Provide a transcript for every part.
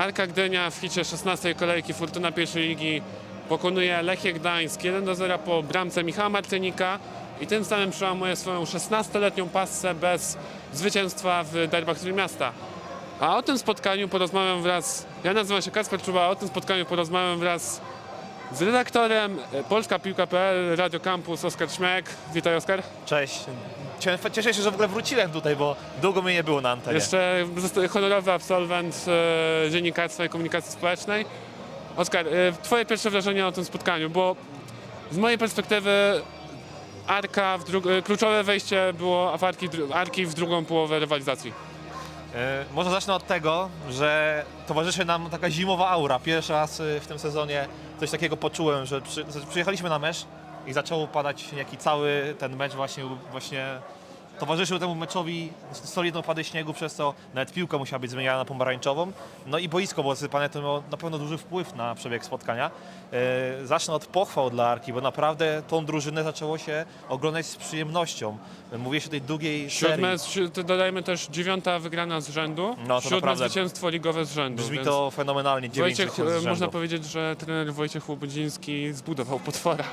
Arka Gdynia w hicie 16 kolejki Fortuna pierwszej ligi pokonuje Lechię Gdańsk 1 do 0 po bramce Michała Martynika i tym samym przełamuje swoją 16-letnią passę bez zwycięstwa w derbach Trójmiasta. A o tym spotkaniu porozmawiam wraz, ja nazywam się Kasper Czuba, a o tym spotkaniu porozmawiam wraz z redaktorem e, Polska Piłka.pl, Radio Campus, Oskar Śmiech. Witaj Oskar. Cześć. Cie- Cieszę się, że w ogóle wróciłem tutaj, bo długo mnie nie było na antenie. Jeszcze honorowy absolwent e, dziennikarstwa i komunikacji społecznej. Oskar, e, twoje pierwsze wrażenie o tym spotkaniu, bo z mojej perspektywy Arka, w dru- e, kluczowe wejście było w Arki, Arki w drugą połowę rywalizacji. E, może zacznę od tego, że towarzyszy nam taka zimowa aura. Pierwszy raz e, w tym sezonie coś takiego poczułem, że przy, że przyjechaliśmy na mecz i zaczął padać śnieg i cały ten mecz właśnie, właśnie towarzyszył temu meczowi solidne opady śniegu, przez co nawet piłka musiała być zmieniana na pomarańczową. No i boisko było zasypane, to miało na pewno duży wpływ na przebieg spotkania. E, zacznę od pochwał dla Arki, bo naprawdę tą drużynę zaczęło się oglądać z przyjemnością. Mówię się o tej długiej serii. Siódme, si- to dodajmy też dziewiąta wygrana z rzędu, No, to siódme naprawdę zwycięstwo ligowe z rzędu. Brzmi to fenomenalnie, 9 Wojciech, e, można powiedzieć, że trener Wojciech Łobudziński zbudował potwora.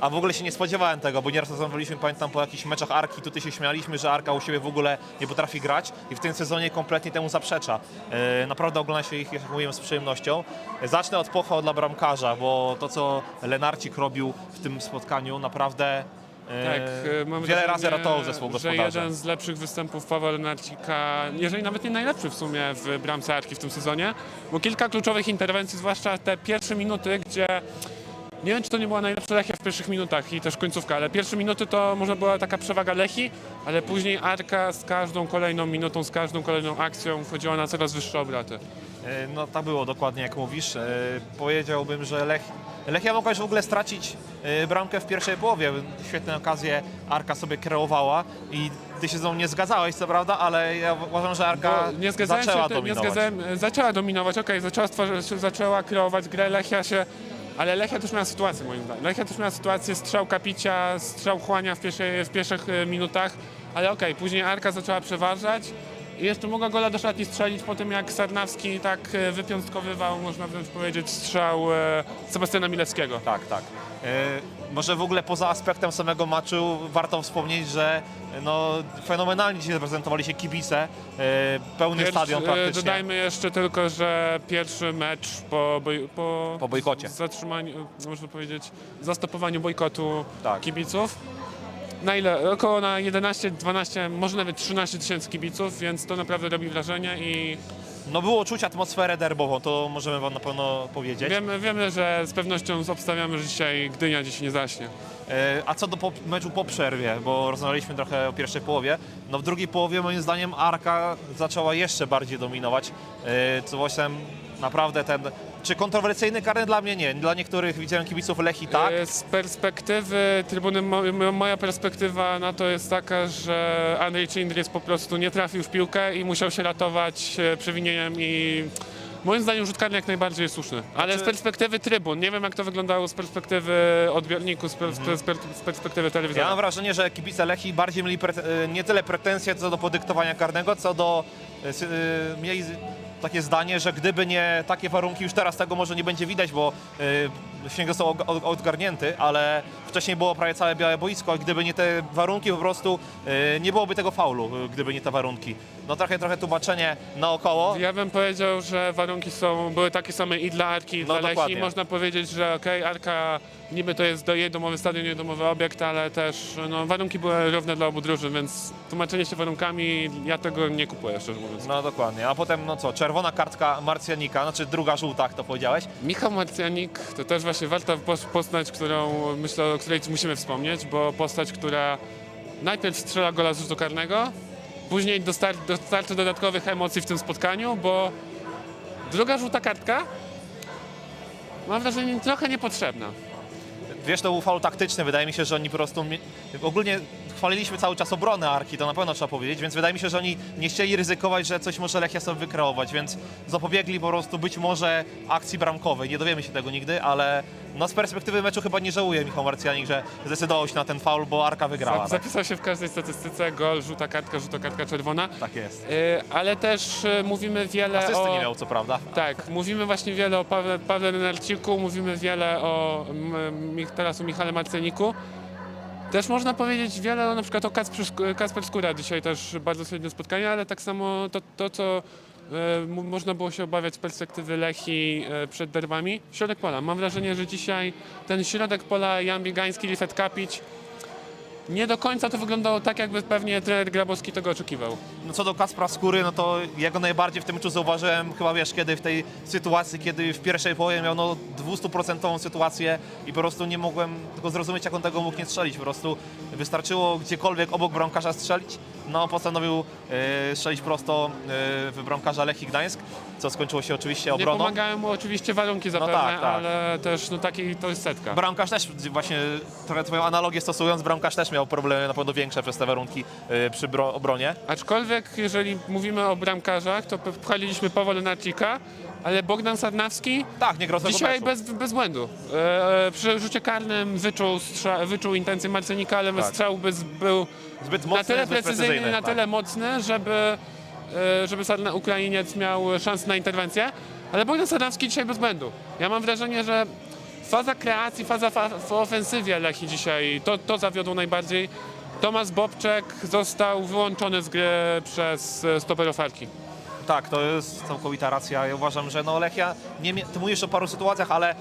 A w ogóle się nie spodziewałem tego, bo nieraz rozmawialiśmy, pamiętam, po jakichś meczach Arki, tutaj się śmialiśmy, że Arka u siebie w ogóle nie potrafi grać i w tym sezonie kompletnie temu zaprzecza. E, naprawdę ogląda się ich, jak mówiłem, z przyjemnością. E, Zacznę od pochwał dla bramkarza, bo to, co Lenarcik robił w tym spotkaniu, naprawdę e, Tak, e, mam wiele wrażenie, razy ratował zespół że jeden z lepszych występów Pawła Lenarcika, jeżeli nawet nie najlepszy w sumie w bramce Arki w tym sezonie, bo kilka kluczowych interwencji, zwłaszcza te pierwsze minuty, gdzie nie wiem, czy to nie była najlepsza Lechia w pierwszych minutach i też końcówka, ale pierwsze minuty to może była taka przewaga Lechi, ale później Arka z każdą kolejną minutą, z każdą kolejną akcją wchodziła na coraz wyższe obroty. E, No tak było dokładnie jak mówisz. E, Powiedziałbym, że Lech, Lechia mogła już w ogóle stracić e, bramkę w pierwszej połowie. Świetne okazje Arka sobie kreowała i ty się z nią nie zgadzałeś, co prawda, ale ja uważam, że Arka Bo nie zaczęła się, nie dominować. zgadzałem, zaczęła dominować, okej, zaczęła, stwarzać, zaczęła kreować grę, Lechia się, ale Lechia też miała sytuację moim zdaniem. Lechia też miała sytuację strzał Kapicia, strzał Chłania w, w pierwszych e, minutach, ale okej, później Arka zaczęła przeważać i jeszcze mogła gola do szatni strzelić po tym, jak Sarnawski tak e, wypiąstkowywał, można wręcz powiedzieć, strzał e, Sebastiana Milewskiego. Tak, tak. E, może w ogóle poza aspektem samego meczu warto wspomnieć, że no, fenomenalnie dzisiaj zaprezentowali się kibice, pełny Pierwszy- stadion praktycznie. Dodajmy jeszcze tylko, że pierwszy mecz po, boj, po, Po bojkocie. zatrzymaniu, można powiedzieć, zastopowaniu bojkotu Tak. kibiców. Na ile? Około na 11, 12, może nawet 13 tysięcy kibiców, więc to naprawdę robi wrażenie i No było czuć atmosferę derbową, to możemy wam na pewno powiedzieć. wiemy, wiemy że z pewnością obstawiamy, że dzisiaj Gdynia dziś nie zaśnie. E, A co do po, meczu po przerwie, bo rozmawialiśmy trochę o pierwszej połowie, no w drugiej połowie moim zdaniem Arka zaczęła jeszcze bardziej dominować, e, co właśnie naprawdę ten, czy kontrowersyjny karny dla mnie nie, dla niektórych widziałem kibiców Lechi tak, E, Z perspektywy trybuny, mo- mo- moja perspektywa na to jest taka, że Andrzej Cindris po prostu nie trafił w piłkę i musiał się ratować e, przewinieniem i moim zdaniem rzut karny jak najbardziej jest słuszny. Ale z Znaczy- perspektywy trybun, nie wiem jak to wyglądało z perspektywy odbiorników, z, per, z, per, z perspektywy Ja telewizora. mam wrażenie, że kibice Lechi bardziej mieli prete- e, nie tyle pretensje co do podyktowania karnego, co do mieli z- takie zdanie, że gdyby nie takie warunki, już teraz tego może nie będzie widać, bo e, śnieg został og- od- odgarnięty, ale wcześniej było prawie całe białe boisko, a gdyby nie te warunki po prostu e, nie byłoby tego faulu, e, gdyby nie te warunki. No trochę, trochę tłumaczenie naokoło. Ja bym powiedział, że warunki są, były takie same i dla Arki, i No dla Lechi. Można powiedzieć, że okej, Arka niby to jest do stadion, jej domowy obiekt, ale też no, warunki były równe dla obu drużyn, więc tłumaczenie się warunkami, ja tego nie kupuję, szczerze mówiąc. No dokładnie, a potem no co, czerwona kartka Marcjanika, znaczy druga żółta, jak to powiedziałeś. Michał Marcjanik to też właśnie warta pos- postać, którą myślę, o której musimy wspomnieć, bo postać, która najpierw strzela gola z rzutu karnego, później dostar- dostarczy dodatkowych emocji w tym spotkaniu, bo druga żółta kartka mam wrażenie trochę niepotrzebna. Wiesz, to był faul taktyczny. Wydaje mi się, że oni po prostu. Ogólnie chwaliliśmy cały czas obronę Arki, to na pewno trzeba powiedzieć, więc wydaje mi się, że oni nie chcieli ryzykować, że coś może Lechia sobie wykreować, więc zapobiegli po prostu być może akcji bramkowej. Nie dowiemy się tego nigdy, ale no z perspektywy meczu chyba nie żałuje Michał Marcjanik, że zdecydował się na ten faul, bo Arka wygrała. Tak, Zapisał się w każdej statystyce gol, żółta kartka, żółta kartka czerwona. tak jest. Y, Ale też y, mówimy wiele Asysty o... nie miał, co prawda. Tak, mówimy właśnie wiele o Pawle, Pawle Lenarciku, mówimy wiele o m, mi- teraz o Michale Marceniku. Też można powiedzieć wiele o, na przykład o Kacper, Szk- Kacper Skóra, dzisiaj też bardzo solidne spotkanie, ale tak samo to, to co e, można było się obawiać z perspektywy Lechi e, przed derbami. Środek pola. Mam wrażenie, że dzisiaj ten środek pola Jan Biegański, Lifet Kapić nie do końca to wyglądało tak, jakby pewnie trener Grabowski tego oczekiwał. No co do Kaspra Skóry, no to ja go najbardziej w tym meczu zauważyłem, chyba wiesz, kiedy w tej sytuacji, kiedy w pierwszej połowie miał no 200% sytuację i po prostu nie mogłem tego zrozumieć, jak on tego mógł nie strzelić. Po prostu wystarczyło gdziekolwiek obok bramkarza strzelić, no postanowił e, strzelić prosto e, w bramkarza Lechii Gdańsk, co skończyło się oczywiście Nie obroną. pomagają mu oczywiście warunki zapewne, tak, tak. ale też no taki to jest setka. Bramkarz też, właśnie trochę twoją analogię stosując, bramkarz też miał problemy na pewno większe przez te warunki e, przy bro- obronie. Aczkolwiek, jeżeli mówimy o bramkarzach, to pchaliśmy Pawła Lenarcika, ale Bogdan Sarnawski Tak, nie dzisiaj meczu. bez, bez błędu. E, przy rzucie karnym wyczuł, strza, wyczuł intencję Marcenika, ale Tak. strzał bez, był Zbyt na mocny, tyle zbyt precyzyjny, precyzyjny. na tak. tyle mocny, żeby, e, żeby Sarna, Ukrainiec miał szansę na interwencję, ale Bogdan Sarnawski dzisiaj bez błędu. Ja mam wrażenie, że faza kreacji, faza fa w ofensywie Lechi dzisiaj, to, to zawiodło najbardziej. Tomasz Bobczek został wyłączony z gry przez e, stoperów Arki. Tak, to jest całkowita racja. Ja uważam, że no Lechia, nie ty mówisz o paru sytuacjach, ale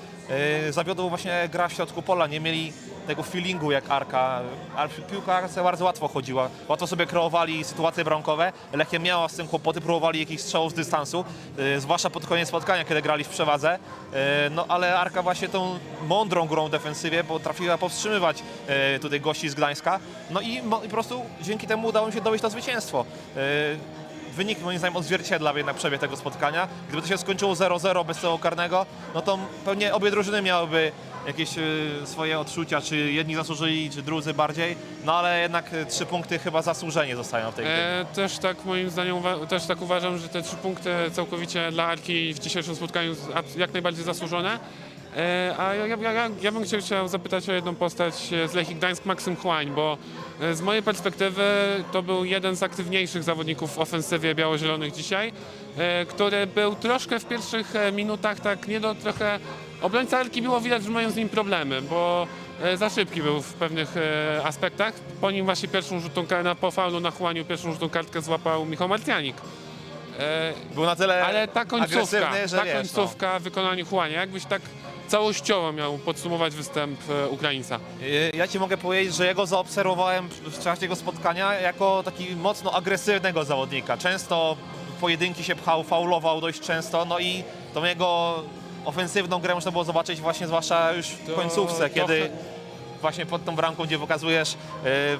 yy, zawiodła właśnie gra w środku pola. Nie mieli tego feelingu jak Arka. Ar- piłka Arce bardzo łatwo chodziła. Łatwo sobie kreowali sytuacje bramkowe. Lechia miała z tym kłopoty, próbowali jakichś strzałów z dystansu, yy, zwłaszcza pod koniec spotkania, kiedy grali w przewadze. Yy, no ale Arka właśnie tą mądrą grą w defensywie potrafiła powstrzymywać yy, tutaj gości z Gdańska. No i, mo- i po prostu dzięki temu udało im się dowieść to zwycięstwo. Yy, wynik moim zdaniem odzwierciedla jednak przebieg tego spotkania. Gdyby to się skończyło 0-0 bez tego karnego, no to pewnie obie drużyny miałyby jakieś y, swoje odczucia, czy jedni zasłużyli, czy drudzy bardziej, no ale jednak y, trzy punkty chyba zasłużenie zostają w tej chwili. E, też tak moim zdaniem uwa- też tak uważam, że te trzy punkty całkowicie dla Arki w dzisiejszym spotkaniu z- jak najbardziej zasłużone. E, a ja, ja, ja, ja bym chciał, chciał zapytać o jedną postać z Lechii Gdańsk, Maksym Chłań, bo e, z mojej perspektywy to był jeden z aktywniejszych zawodników w ofensywie biało-zielonych dzisiaj, e, który był troszkę w pierwszych minutach tak nie do trochę... Obrońca Arki było widać, że mają z nim problemy, bo za szybki był w pewnych aspektach. Po nim właśnie pierwszą rzutą kartę, po faulu na chłaniu pierwszą rzutą kartkę złapał Michał Martianik. Był na tyle ale ta końcówka, ta wiesz, no. końcówka w wykonaniu chłania, jakbyś tak całościowo miał podsumować występ e, Ukraińca. Y, Ja ci mogę powiedzieć, że ja go zaobserwowałem w trakcie tego spotkania jako taki mocno agresywnego zawodnika. Często w pojedynki się pchał, faulował dość często, no i tą jego ofensywną grę można było zobaczyć właśnie zwłaszcza już w To końcówce, kiedy trochę- właśnie pod tą bramką, gdzie pokazujesz, y,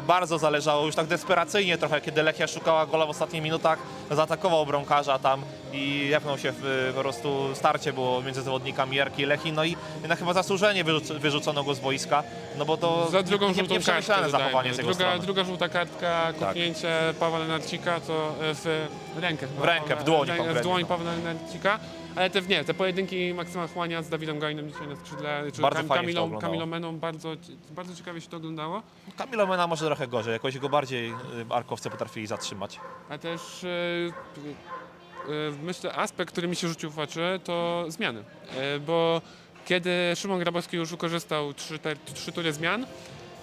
bardzo zależało już tak desperacyjnie trochę, kiedy Lechia szukała gola w ostatnich minutach, zaatakował bramkarza tam i jepnął się w, po prostu starcie było między zawodnikami Jarki i Lechi, no i jednak chyba zasłużenie wyrzuc- wyrzucono go z boiska, no bo to Za drugą nie, żółtą kartkę nieprzemyślane zachowanie z jego druga, strony. druga żółta kartka, kopnięcie Pawła Lenarcika to e, w rękę. W rękę, w dłoń w konkretnie, dłoń no. Pawła Lenarcika. Ale te nie, te pojedynki Maksyma Chłania z Dawidem Gajnem dzisiaj na skrzydle, czy Bardzo Kam- fajnie się to Kamilą, oglądało. Kamilą Meną, bardzo, bardzo ciekawie się to oglądało. Kamilo Mena może trochę gorzej, jakoś go bardziej y, Arkowcy potrafili zatrzymać. A też e, e, myślę, aspekt, który mi się rzucił w oczy, to zmiany. E, bo kiedy Szymon Grabowski już wykorzystał trzy, te, trzy tury zmian,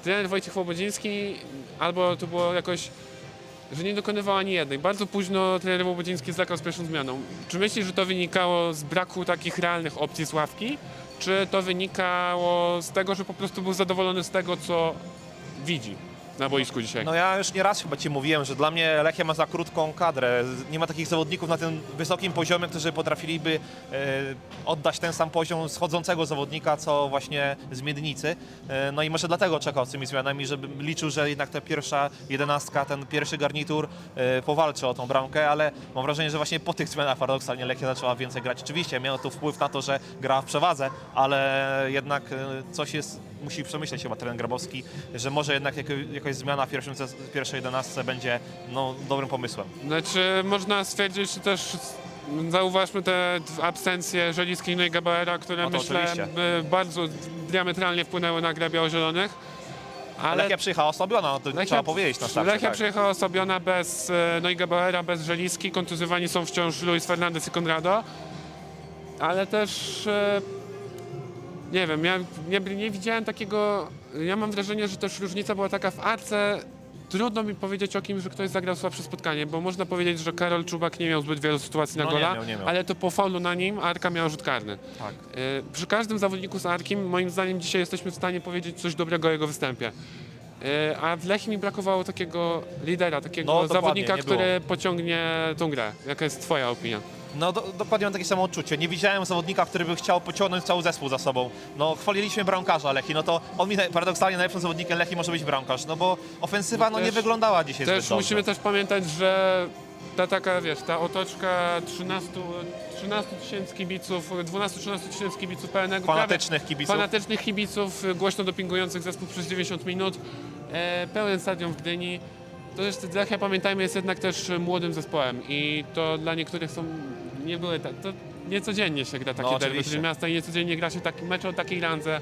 trener Wojciech Łobodziński albo to było jakoś, że nie dokonywał ani jednej. Bardzo późno trener Łobodziński zlekał z pierwszą zmianą. Czy myślisz, że to wynikało z braku takich realnych opcji z ławki, czy to wynikało z tego, że po prostu był zadowolony z tego, co widzi na boisku dzisiaj? No ja już nie raz chyba Ci mówiłem, że dla mnie Lechia ma za krótką kadrę. Nie ma takich zawodników na tym wysokim poziomie, którzy potrafiliby e, oddać ten sam poziom schodzącego zawodnika, co właśnie z Miednicy. E, no i może dlatego czekał z tymi zmianami, żeby liczył, że jednak ta pierwsza jedenastka, ten pierwszy garnitur e, powalczy o tą bramkę, ale mam wrażenie, że właśnie po tych zmianach paradoksalnie Lechia zaczęła więcej grać. Oczywiście miało to wpływ na to, że gra w przewadze, ale jednak e, coś jest musi przemyśleć chyba trener Grabowski, że może jednak jako, jakaś zmiana w pierwszym, w pierwszej jedenastce będzie no, dobrym pomysłem. Znaczy, można stwierdzić że też, zauważmy te absencje Żelińskiej no i Gabaera, które No myślę oczywiście. bardzo diametralnie wpłynęły na grę biało-zielonych. Ale Lechia przyjechała osłabiona, no to trzeba powiedzieć na starcie. Lechia tak. przyjechała osobiona bez e, no i Gabaera, bez Żeliński. Kontuzjowani są wciąż Luis Fernandez i Conrado. Ale też e, nie wiem, ja nie, nie widziałem takiego. Ja mam wrażenie, że też różnica była taka w Arce. Trudno mi powiedzieć o kimś, że ktoś zagrał słabsze spotkanie, bo można powiedzieć, że Karol Czubak nie miał zbyt wielu sytuacji na No nie gola, miał, nie miał. ale to po faulu na nim Arka miała rzut karny. Tak. Y, Przy każdym zawodniku z Arkim, moim zdaniem, dzisiaj jesteśmy w stanie powiedzieć coś dobrego o jego występie. Y, A w Lechii mi brakowało takiego lidera, takiego No, dokładnie, zawodnika, nie który pociągnie tą grę. Jaka jest Twoja opinia? No do, dokładnie mam takie samo odczucie. Nie widziałem zawodnika, który by chciał pociągnąć cały zespół za sobą. No chwaliliśmy bramkarza Lechi, no to on mi naj- paradoksalnie najlepszym zawodnikiem Lechi może być bramkarz, no bo ofensywa no, nie Też- wyglądała dzisiaj Też dobrze. musimy też pamiętać, że ta taka, wiesz, ta otoczka 13 13 tysięcy kibiców, 12-13 tysięcy kibiców pełnego, prawie- Fanatycznych kibiców. fanatycznych kibiców, y, głośno dopingujących zespół przez 90 minut, e, pełen stadion w Gdyni. To jest, Lechia, pamiętajmy, jest jednak też młodym zespołem i to dla niektórych są, nie były, ta, to niecodziennie się gra takie No, derby miasta i niecodziennie gra się taki mecz o takiej randze,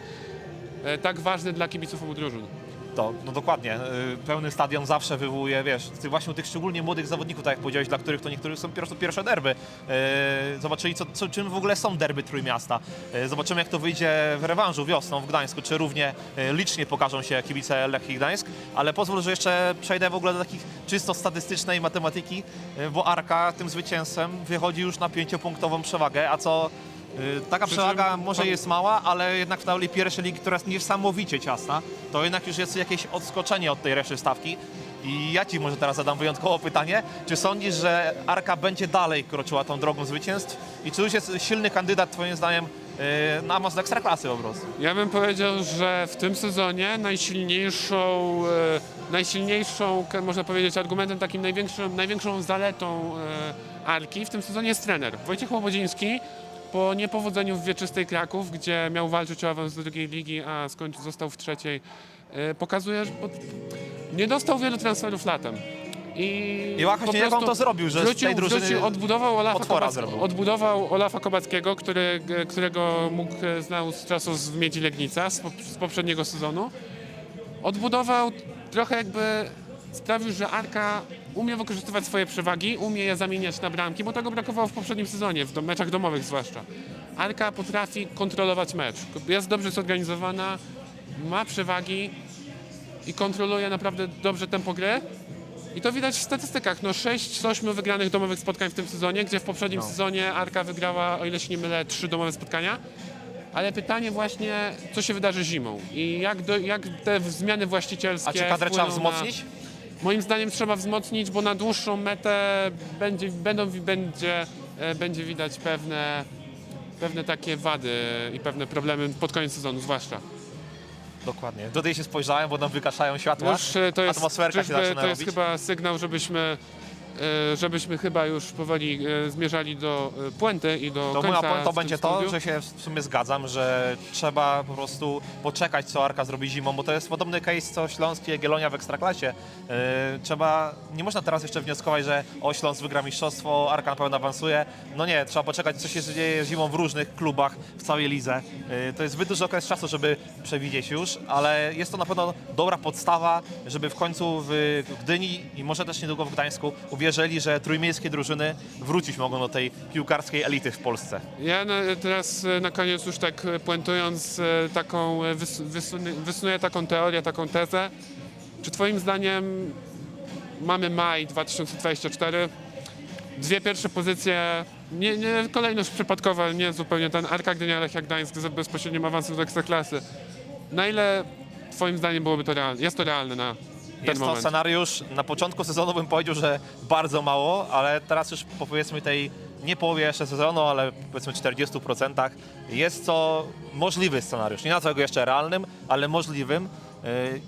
e, tak ważny dla kibiców obu drużyn. To, no dokładnie. y, Pełny stadion zawsze wywołuje, wiesz, ty właśnie u tych szczególnie młodych zawodników, tak jak powiedziałeś, dla których to niektórych są pierwsze, pierwsze derby. Y, Zobaczyli, co, co, czym w ogóle są derby Trójmiasta. Y, Zobaczymy, jak to wyjdzie w rewanżu wiosną w Gdańsku, czy równie licznie pokażą się kibice Lechii Gdańsk. Ale pozwól, że jeszcze przejdę w ogóle do takich czysto statystycznej matematyki, bo Arka tym zwycięstwem wychodzi już na pięciopunktową przewagę, a co Taka Przy przewaga może jest mała, ale jednak w tabeli pierwszej ligi, która jest niesamowicie ciasna, to jednak już jest jakieś odskoczenie od tej reszty stawki. I ja Ci może teraz zadam wyjątkowo pytanie. Czy sądzisz, że Arka będzie dalej kroczyła tą drogą zwycięstw? I czy już jest silny kandydat, Twoim zdaniem, yy, na do Ekstraklasy po prostu? Ja bym powiedział, że w tym sezonie najsilniejszą, e, najsilniejszą, można powiedzieć, argumentem, takim największym, największą zaletą Arki w tym sezonie jest trener. Wojciech Łobodziński po niepowodzeniu w Wieczystej Kraków, gdzie miał walczyć o awans do drugiej ligi, a skończył, został w trzeciej, e, pokazuje, że nie dostał wielu transferów latem. I, I jak on prostu to zrobił, że z wrócił, tej drużyny wrócił, odbudował Olafa, potwora Kobac- zrobił. odbudował Olafa Kobackiego, który, którego mógł, e, znał z czasów z Miedzi Legnica, z, z poprzedniego sezonu. Odbudował trochę jakby sprawił, że Arka umie wykorzystywać swoje przewagi, umie je zamieniać na bramki, bo tego brakowało w poprzednim sezonie, w do- meczach domowych zwłaszcza. Arka potrafi kontrolować mecz. Jest dobrze zorganizowana, ma przewagi i kontroluje naprawdę dobrze tempo gry. I to widać w statystykach. No 6 z 8 wygranych domowych spotkań w tym sezonie, gdzie w poprzednim No. sezonie Arka wygrała, o ile się nie mylę, 3 domowe spotkania. Ale pytanie właśnie, co się wydarzy zimą i jak, do, jak te zmiany właścicielskie A czy kadrę trzeba wpłyną na- wzmocnić? Moim zdaniem trzeba wzmocnić, bo na dłuższą metę będzie, będą, będzie, e, będzie widać pewne, pewne takie wady i pewne problemy pod koniec sezonu zwłaszcza. Dokładnie. Do tej się spojrzałem, bo nam wykaszają światła. Już e, to jest, Atmosferka się czyżby, zaczyna to jest robić. chyba sygnał, żebyśmy, żebyśmy chyba już powoli e, zmierzali do e, puenty i do To końca moja tym będzie to, studiu. że się w sumie zgadzam, że trzeba po prostu poczekać, co Arka zrobi zimą, bo to jest podobny case co Śląsk i Jagiellonia w Ekstraklasie. Yy, trzeba, nie można teraz jeszcze wnioskować, że o Śląsk wygra mistrzostwo, Arka na pewno awansuje. No nie, trzeba poczekać, co się dzieje zimą w różnych klubach w całej lidze. Yy, to jest zbyt duży okres czasu, żeby przewidzieć już, ale jest to na pewno dobra podstawa, żeby w końcu w Gdyni i może też niedługo w Gdańsku uwierzyli, że trójmiejskie drużyny wrócić mogą do tej piłkarskiej elity w Polsce. Ja na, teraz e, na koniec już tak e, puentując e, taką, wys, wysunuję taką teorię, taką tezę. Czy twoim zdaniem mamy maj 2024, dwie pierwsze pozycje, nie, nie kolejność przypadkowa, nie zupełnie ten Arka Gdynia, Lechia Gdańsk z bezpośrednim awansem do Ekstraklasy. Na ile twoim zdaniem byłoby to realne? Jest to realne na Jest to moment? scenariusz, na początku sezonu bym powiedział, że bardzo mało, ale teraz już po powiedzmy tej nie połowie jeszcze sezonu, ale powiedzmy 40% jest to możliwy scenariusz. Nie nazwę go jeszcze realnym, ale możliwym. Yy,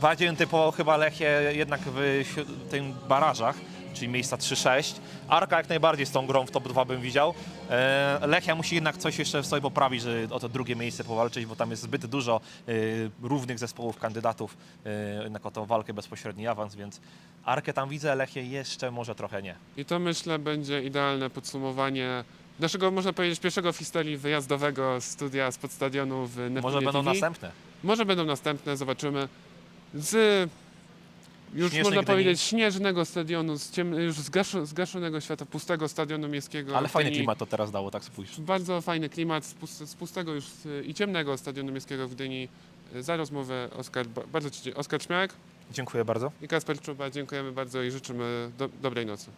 Bardziej bym typował chyba Lechię jednak w siód- tym barażach, czyli miejsca 3-6. Arka jak najbardziej z tą grą w top 2 bym widział. E, Lechia musi jednak coś jeszcze w sobie poprawić, żeby o to drugie miejsce powalczyć, bo tam jest zbyt dużo e, równych zespołów kandydatów e, jednak o tą walkę bezpośredni awans, więc Arkę tam widzę, Lechię jeszcze może trochę nie. I to myślę będzie idealne podsumowanie naszego, można powiedzieć, pierwszego w historii wyjazdowego studia spod stadionu w Neptunie Może będą TV. następne. Może będą następne, zobaczymy. Z już Śnieżnej można Gdyni. powiedzieć śnieżnego stadionu, z ciem, już zgaszo, zgaszonego świata, pustego stadionu miejskiego. Ale w fajny Gdyni. klimat to teraz dało, tak spójrz. Bardzo fajny klimat z, pust, z pustego już y, i ciemnego stadionu miejskiego w Gdyni. Y, Za rozmowę Oskar, ba- bardzo Ci dzie- Oskar Śmiałek Dziękuję bardzo. i Kasper Czuba. Dziękujemy bardzo i życzymy do, dobrej nocy.